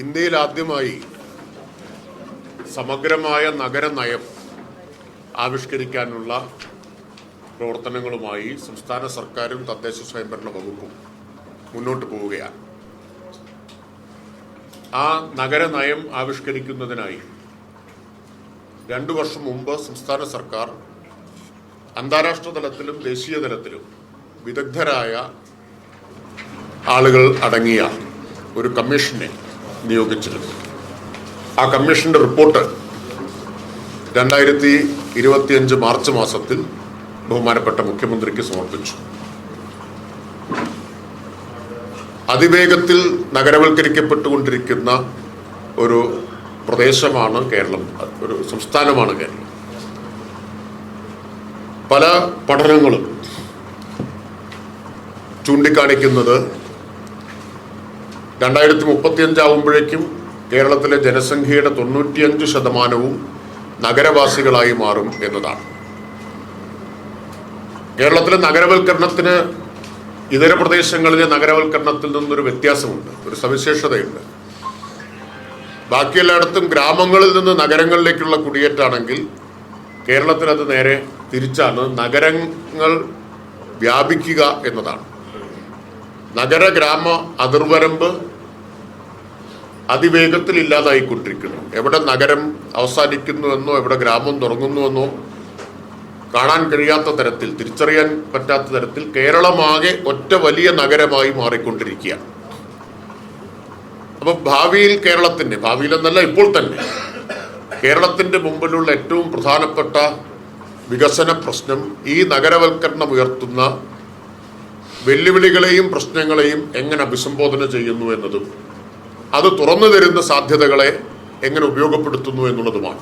ഇന്ത്യയിൽ ആദ്യമായി സമഗ്രമായ നഗര നയം ആവിഷ്കരിക്കാനുള്ള പ്രവർത്തനങ്ങളുമായി സംസ്ഥാന സർക്കാരും തദ്ദേശ സ്വയംഭരണ വകുപ്പും മുന്നോട്ട് പോവുകയാണ്. ആ നഗര നയം ആവിഷ്കരിക്കുന്നതിനായി രണ്ടു വർഷം മുമ്പ് സംസ്ഥാന സർക്കാർ അന്താരാഷ്ട്ര തലത്തിലും ദേശീയ തലത്തിലും വിദഗ്ധരായ ആളുകൾ അടങ്ങിയ ഒരു കമ്മീഷനെ നിയോഗിച്ചിരുന്നു. ആ കമ്മീഷന്റെ റിപ്പോർട്ട് രണ്ടായിരത്തി ഇരുപത്തിയഞ്ച് മാർച്ച് മാസത്തിൽ ബഹുമാനപ്പെട്ട മുഖ്യമന്ത്രിക്ക് സമർപ്പിച്ചു. അതിവേഗത്തിൽ നഗരവൽക്കരിക്കപ്പെട്ടുകൊണ്ടിരിക്കുന്ന ഒരു പ്രദേശമാണ് കേരളം. ഒരു സംസ്ഥാനമാണ് കേരളം. പല പഠനങ്ങളും ചൂണ്ടിക്കാണിക്കുന്നത് രണ്ടായിരത്തി മുപ്പത്തിയഞ്ചാവുമ്പോഴേക്കും കേരളത്തിലെ ജനസംഖ്യയുടെ തൊണ്ണൂറ്റിയഞ്ച് ശതമാനവും നഗരവാസികളായി മാറും എന്നതാണ്. കേരളത്തിലെ നഗരവൽക്കരണത്തിന് ഇതര പ്രദേശങ്ങളിലെ നഗരവൽക്കരണത്തിൽ നിന്നൊരു വ്യത്യാസമുണ്ട് ഒരു സവിശേഷതയുണ്ട്. ബാക്കി എല്ലായിടത്തും ഗ്രാമങ്ങളിൽ നിന്ന് നഗരങ്ങളിലേക്കുള്ള കുടിയേറ്റാണെങ്കിൽ കേരളത്തിൽ അത് നേരെ തിരിച്ചാണ് നഗരങ്ങൾ വ്യാപിക്കുക എന്നതാണ്. നഗര ഗ്രാമ അതിർവരമ്പ് അതിവേഗത്തിൽ ഇല്ലാതായിക്കൊണ്ടിരിക്കുന്നു എവിടെ നഗരം അവസാനിക്കുന്നുവെന്നോ എവിടെ ഗ്രാമം തുടങ്ങുന്നുവെന്നോ കാണാൻ കഴിയാത്ത തരത്തിൽ തിരിച്ചറിയാൻ പറ്റാത്ത തരത്തിൽ കേരളമാകെ ഒറ്റ വലിയ നഗരമായി മാറിക്കൊണ്ടിരിക്കുകയാണ്. അപ്പൊ ഭാവിയിൽ കേരളത്തിന്റെ ഭാവിയിൽ എന്നല്ല ഇപ്പോൾ തന്നെ കേരളത്തിന്റെ മുമ്പിലുള്ള ഏറ്റവും പ്രധാനപ്പെട്ട വികസന പ്രശ്നം ഈ നഗരവൽക്കരണം ഉയർത്തുന്ന വെല്ലുവിളികളെയും പ്രശ്നങ്ങളെയും എങ്ങനെ അഭിസംബോധന ചെയ്യുന്നു എന്നതും അത് തുറന്നു തരുന്ന സാധ്യതകളെ എങ്ങനെ ഉപയോഗപ്പെടുത്തുന്നു എന്നുള്ളതുമാണ്.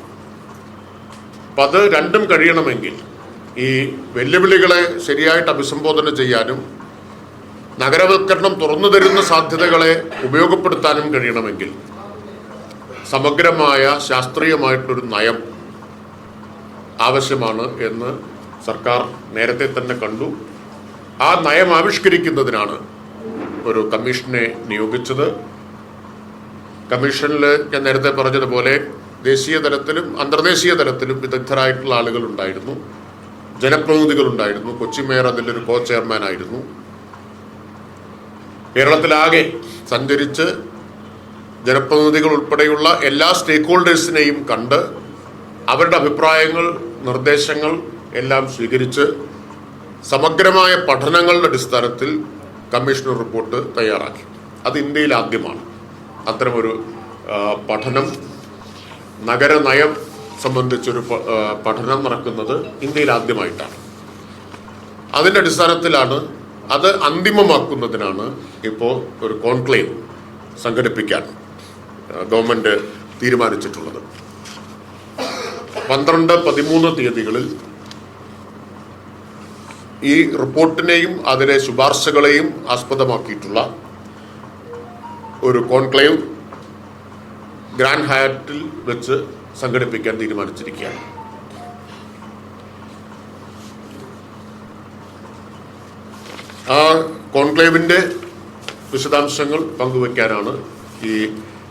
അപ്പം അത് രണ്ടും കഴിയണമെങ്കിൽ ഈ വെല്ലുവിളികളെ ശരിയായിട്ട് അഭിസംബോധന ചെയ്യാനും നഗരവൽക്കരണം തുറന്നു തരുന്ന സാധ്യതകളെ ഉപയോഗപ്പെടുത്താനും കഴിയണമെങ്കിൽ സമഗ്രമായ ശാസ്ത്രീയമായിട്ടൊരു നയം ആവശ്യമാണ് എന്ന് സർക്കാർ നേരത്തെ തന്നെ കണ്ടു. ആ നയം ആവിഷ്കരിക്കുന്നതിനാണ് ഒരു കമ്മീഷനെ നിയോഗിച്ചത്. കമ്മീഷനിൽ ഞാൻ നേരത്തെ പറഞ്ഞതുപോലെ ദേശീയ തലത്തിലും അന്തർദേശീയ തലത്തിലും വിദഗ്ധരായിട്ടുള്ള ആളുകൾ ഉണ്ടായിരുന്നു ജനപ്രതിനിധികൾ ഉണ്ടായിരുന്നു കൊച്ചി മേയർ അതിലൊരു കോ ചെയർമാൻ ആയിരുന്നു കേരളത്തിലാകെ സഞ്ചരിച്ച് ജനപ്രതിനിധികൾ ഉൾപ്പെടെയുള്ള എല്ലാ സ്റ്റേക്ക് ഹോൾഡേഴ്സിനെയും കണ്ട് അവരുടെ അഭിപ്രായങ്ങൾ നിർദ്ദേശങ്ങൾ എല്ലാം സ്വീകരിച്ച് സമഗ്രമായ പഠനങ്ങളുടെ അടിസ്ഥാനത്തിൽ കമ്മീഷൻ റിപ്പോർട്ട് തയ്യാറാക്കി. അത് ഇന്ത്യയിൽ ആദ്യമാണ്. അത്തരമൊരു പഠനം നഗരനയം സംബന്ധിച്ചൊരു പഠനം നടക്കുന്നത് ഇന്ത്യയിൽ ആദ്യമായിട്ടാണ്. അതിന്റെ അടിസ്ഥാനത്തിലാണ് അത് അന്തിമമാക്കുന്നതിനാണ് ഇപ്പോൾ ഒരു കോൺക്ലേവ് സംഘടിപ്പിക്കാൻ ഗവൺമെന്റ് തീരുമാനിച്ചിട്ടുള്ളത്. പന്ത്രണ്ട് പതിമൂന്ന് തീയതികളിൽ ഈ റിപ്പോർട്ടിനെയും അതിലെ ശുപാർശകളെയും ആസ്പദമാക്കിയിട്ടുള്ള ഒരു കോൺക്ലേവ് ഗ്രാൻഡ് ഹയാറ്റിൽ വെച്ച് സംഘടിപ്പിക്കാൻ തീരുമാനിച്ചിരിക്കുകയാണ്. ആ കോൺക്ലേവിന്റെ വിശദാംശങ്ങൾ പങ്കുവയ്ക്കാനാണ് ഈ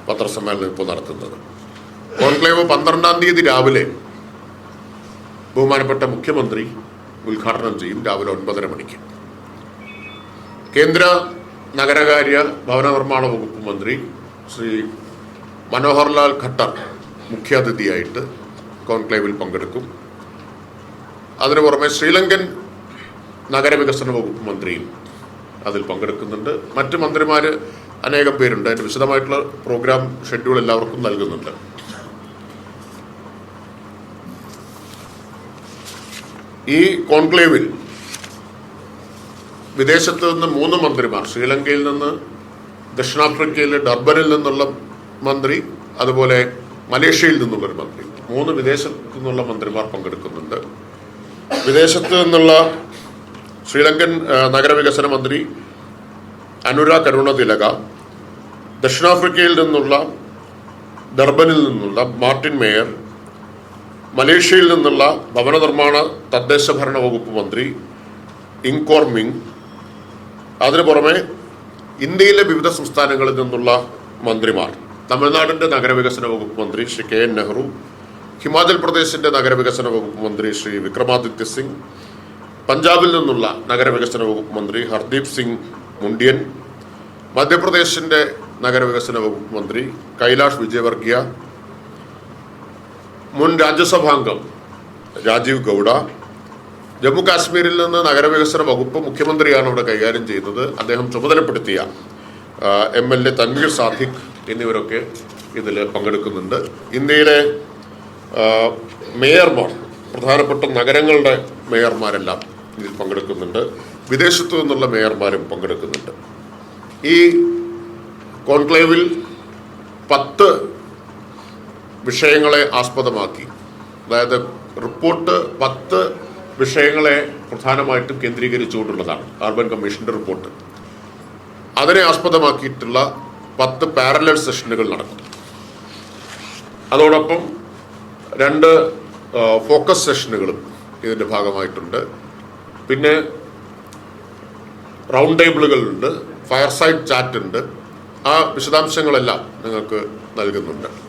പത്രസമ്മേളനം ഇപ്പോൾ നടത്തുന്നത്. കോൺക്ലേവ് പന്ത്രണ്ടാം തീയതി രാവിലെ ബഹുമാനപ്പെട്ട മുഖ്യമന്ത്രി ഉദ്ഘാടനം ചെയ്യും രാവിലെ ഒൻപതര മണിക്ക്. കേന്ദ്ര നഗരകാര്യ ഭവന നിർമ്മാണ വകുപ്പ് മന്ത്രി ശ്രീ മനോഹർലാൽ ഖട്ടർ മുഖ്യാതിഥിയായിട്ട് കോൺക്ലേവിൽ പങ്കെടുക്കും. അതിനു പുറമെ ശ്രീലങ്കൻ നഗരവികസന വകുപ്പ് മന്ത്രിയും അതിൽ പങ്കെടുക്കുന്നുണ്ട്. മറ്റ് മന്ത്രിമാർ അനേകം പേരുണ്ട്. അതിന്റെ വിശദമായിട്ടുള്ള പ്രോഗ്രാം ഷെഡ്യൂൾ എല്ലാവർക്കും നൽകുന്നുണ്ട്. ഈ കോൺക്ലേവിൽ വിദേശത്ത് നിന്ന് മൂന്ന് മന്ത്രിമാർ ശ്രീലങ്കയിൽ നിന്ന് ദക്ഷിണാഫ്രിക്കയിലെ ഡർബനിൽ നിന്നുള്ള മന്ത്രി അതുപോലെ മലേഷ്യയിൽ നിന്നുള്ളൊരു മന്ത്രി. മൂന്ന് വിദേശത്തു നിന്നുള്ള മന്ത്രിമാർ പങ്കെടുക്കുന്നുണ്ട്. വിദേശത്ത് നിന്നുള്ള ശ്രീലങ്കൻ നഗരവികസന മന്ത്രി അനുര കരുണ തിലക ദക്ഷിണാഫ്രിക്കയിൽ നിന്നുള്ള ഡർബനിൽ നിന്നുള്ള മാർട്ടിൻ മേയർ മലേഷ്യയിൽ നിന്നുള്ള ഭവന നിർമ്മാണ തദ്ദേശ ഭരണ വകുപ്പ് മന്ത്രി ഇൻകോർ മിങ്. അതിനു പുറമെ ഇന്ത്യയിലെ വിവിധ സംസ്ഥാനങ്ങളിൽ നിന്നുള്ള മന്ത്രിമാർ. തമിഴ്നാടിന്റെ നഗരവികസന വകുപ്പ് മന്ത്രി ശ്രീ കെ എൻ നെഹ്റു ഹിമാചൽ പ്രദേശിന്റെ നഗരവികസന വകുപ്പ് മന്ത്രി ശ്രീ വിക്രമാദിത്യ സിംഗ് പഞ്ചാബിൽ നിന്നുള്ള നഗരവികസന വകുപ്പ് മന്ത്രി ഹർദീപ് സിംഗ് മുണ്ടിയൻ മധ്യപ്രദേശിന്റെ നഗരവികസന വകുപ്പ് മന്ത്രി കൈലാഷ് വിജയവർഗിയ മുൻ രാജ്യസഭാംഗം രാജീവ് ഗൗഡ. ജമ്മു കാശ്മീരിൽ നിന്ന് നഗരവികസന വകുപ്പ് മുഖ്യമന്ത്രിയാണ് ഇവിടെ കൈകാര്യം ചെയ്യുന്നത്. അദ്ദേഹം ചുമതലപ്പെടുത്തിയ M L A Tanveer Sadiq എന്നിവരൊക്കെ ഇതിൽ പങ്കെടുക്കുന്നുണ്ട്. ഇന്ത്യയിലെ മേയർമാർ പ്രധാനപ്പെട്ട നഗരങ്ങളുടെ മേയർമാരെല്ലാം ഇതിൽ പങ്കെടുക്കുന്നുണ്ട്. വിദേശത്തു നിന്നുള്ള മേയർമാരും പങ്കെടുക്കുന്നുണ്ട്. ഈ കോൺക്ലേവിൽ പത്ത് വിഷയങ്ങളെ ആസ്പദമാക്കി. അതായത് റിപ്പോർട്ട് പത്ത് വിഷയങ്ങളെ പ്രധാനമായിട്ടും കേന്ദ്രീകരിച്ചുകൊണ്ടുള്ളതാണ് അർബൻ കമ്മീഷന്റെ റിപ്പോർട്ട്. അതിനെ ആസ്പദമാക്കിയിട്ടുള്ള പത്ത് പാരലൽ സെഷനുകൾ നടക്കും. അതോടൊപ്പം രണ്ട് ഫോക്കസ് സെഷനുകളും ഇതിന്റെ ഭാഗമായിട്ടുണ്ട്. പിന്നെ റൗണ്ട് ടേബിളുകളുണ്ട് ഫയർസൈഡ് ചാറ്റ് ഉണ്ട് ആ വിശദാംശങ്ങളെല്ലാം നിങ്ങൾക്ക് നൽകുന്നുണ്ട്.